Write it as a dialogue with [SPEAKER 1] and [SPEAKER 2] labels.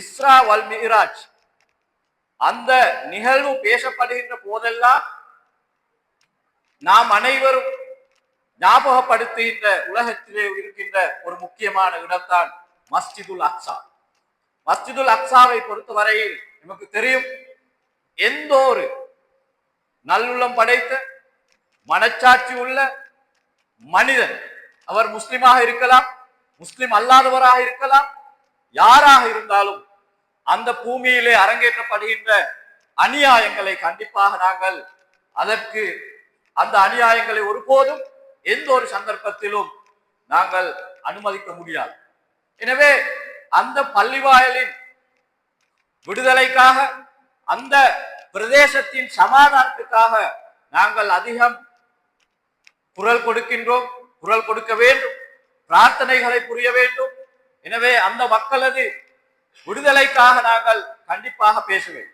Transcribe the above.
[SPEAKER 1] இஸ்ரா வல் மிஹராஜ் அந்த நிகழ்வு பேசப்படுகின்ற போதெல்லாம் நாம் அனைவரும் ஞாபகப்படுத்துகின்ற உலகத்திலே இருக்கின்ற ஒரு முக்கியமான இடம்தான் மஸ்ஜிதுல் அக்ஸா மஸ்ஜிதுல் அக்ஸாவை பொறுத்தவரையில் நமக்கு தெரியும் எந்த ஒரு நல்லுள்ளம் படைத்த மனச்சாட்சி உள்ள மனிதன். அவர் முஸ்லிமாக இருக்கலாம் முஸ்லிம் அல்லாதவராக இருக்கலாம் யாராக இருந்தாலும் அந்த பூமியிலே அரங்கேற்றப்படுகின்ற அநியாயங்களை கண்டிப்பாக நாங்கள் அதற்கு அந்த அநியாயங்களை ஒருபோதும் எந்த ஒரு சந்தர்ப்பத்திலும் நாங்கள் அனுமதிக்க முடியாது. எனவே அந்த பள்ளிவாயலின் விடுதலைக்காக அந்த பிரதேசத்தின் சமாதானத்துக்காக நாங்கள் அதிகம் குரல் கொடுக்கின்றோம் குரல் கொடுக்க வேண்டும் பிரார்த்தனைகளை புரிய வேண்டும். எனவே அந்த மக்களது விடுதலைக்காக நாங்கள் கண்டிப்பாக பேசுவேன்.